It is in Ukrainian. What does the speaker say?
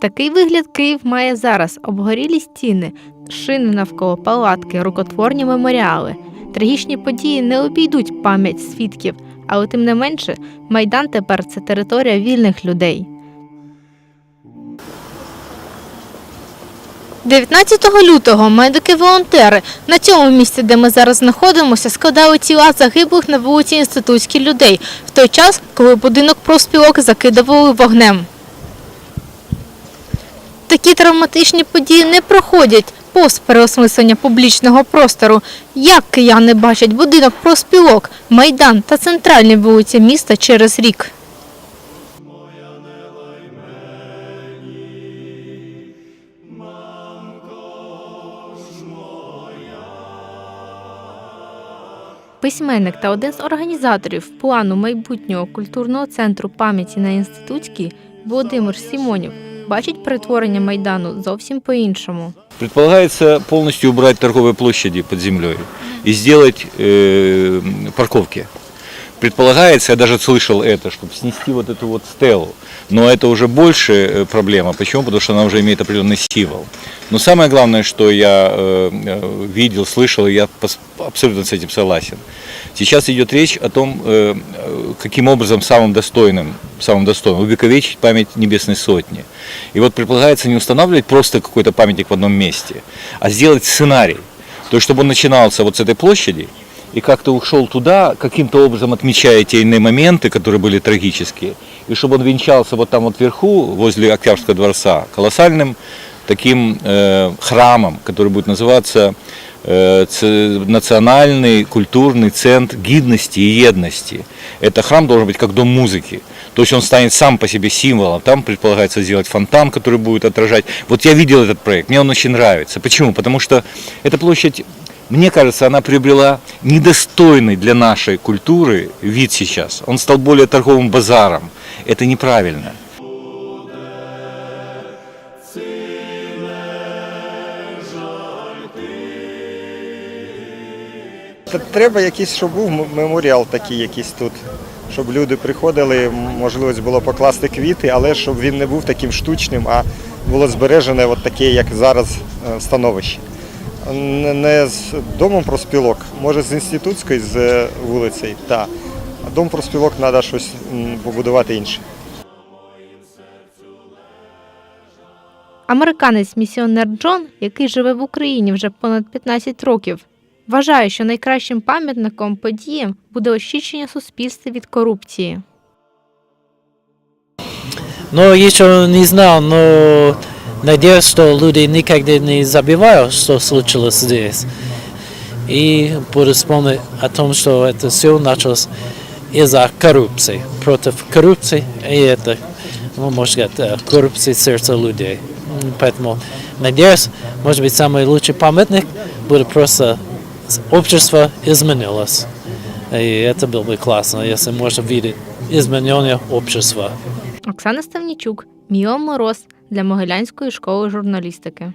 Такий вигляд Київ має зараз: обгорілі стіни, шини навколо палатки, рукотворні меморіали. Трагічні події не обійдуть пам'ять свідків, але тим не менше, майдан тепер це територія вільних людей. 19 лютого медики-волонтери на цьому місці, де ми зараз знаходимося, складали тіла загиблих на вулиці інститутській людей в той час, коли будинок профспілок закидували вогнем. Такі травматичні події не проходять повз переосмислення публічного простору. Як кияни бачать будинок профспілок, майдан та центральні вулиці міста через рік. Письменник та один з організаторів плану майбутнього культурного центру пам'яті на інститутській Володимир Сімонів бачить перетворення майдану зовсім по-іншому. Предполагается полностью убрать торговые площади под землей и сделать э, парковки. Предполагается, я даже слышал это, чтобы снести вот эту вот стелу. Но это уже больше э, проблема. Почему? Потому что она уже имеет определенный символ. Но самое главное, что я э, э, видел, слышал, и я абсолютно с этим согласен. Сейчас идет речь о том, каким образом самым достойным, самым достойным увековечить память Небесной Сотни. И вот предполагается не устанавливать просто какой-то памятник в одном месте, а сделать сценарий. То есть, чтобы он начинался вот с этой площади и как-то ушел туда, каким-то образом отмечая те иные моменты, которые были трагические, и чтобы он венчался вот там вот вверху, возле Октябрьского дворца, колоссальным таким э, храмом, который будет называться э, Национальный культурный центр гидности и едности. Это храм должен быть как дом музыки. То есть он станет сам по себе символом. Там предполагается сделать фонтан, который будет отражать. Вот я видел этот проект, мне он очень нравится. Почему? Потому что эта площадь, мне кажется, она приобрела недостойный для нашей культуры вид сейчас. Он стал более торговым базаром. Это неправильно. Та Треба якийсь, щоб був м- меморіал такий якийсь тут, щоб люди приходили, м- можливість було покласти квіти, але щоб він не був таким штучним, а було збережене от таке, як зараз е, становище. Не, з домом проспілок, може з інститутської, з е, вулицею, та. А дом проспілок треба щось побудувати інше. Американець-місіонер Джон, який живе в Україні вже понад 15 років, вважає, що найкращим пам'ятником подіям буде очищення суспільства від корупції. Но еще не знал, но надеюсь, что люди никогда не забивают, что случилось здесь. И буду вспомнить о том, что это все началось из-за коррупции, против коррупции, и это, ну, можно сказать, э, коррупции сердца людей. Поэтому, надеюсь, может быть, самый лучший памятник будет просто общество изменилось. И это было бы классно, если можно видеть изменение общества. Оксана Ставнічук, Міо Мороз для Могилянської школи журналістики.